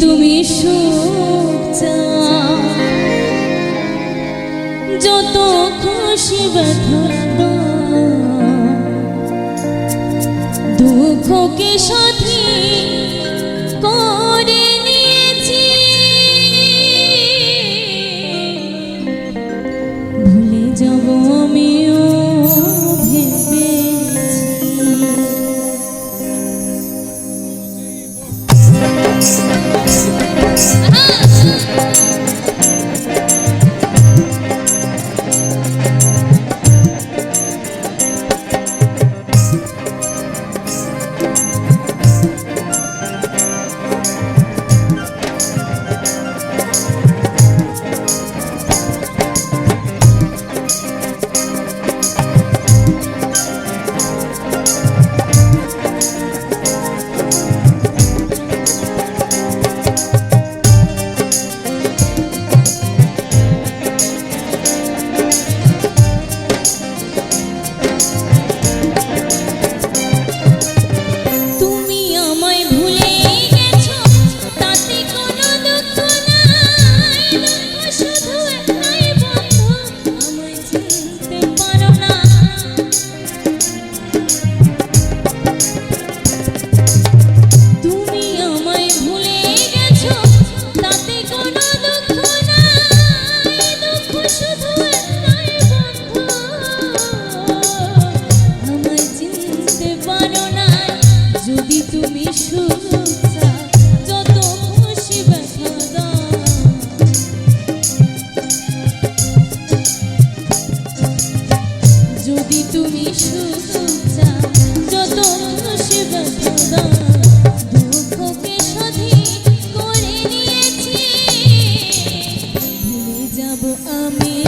তুমি সুখ চাও। যত খুশি ব্যথা দুঃখকে সাথী করে নিয়েছি। ভুলে যাব যাব আমি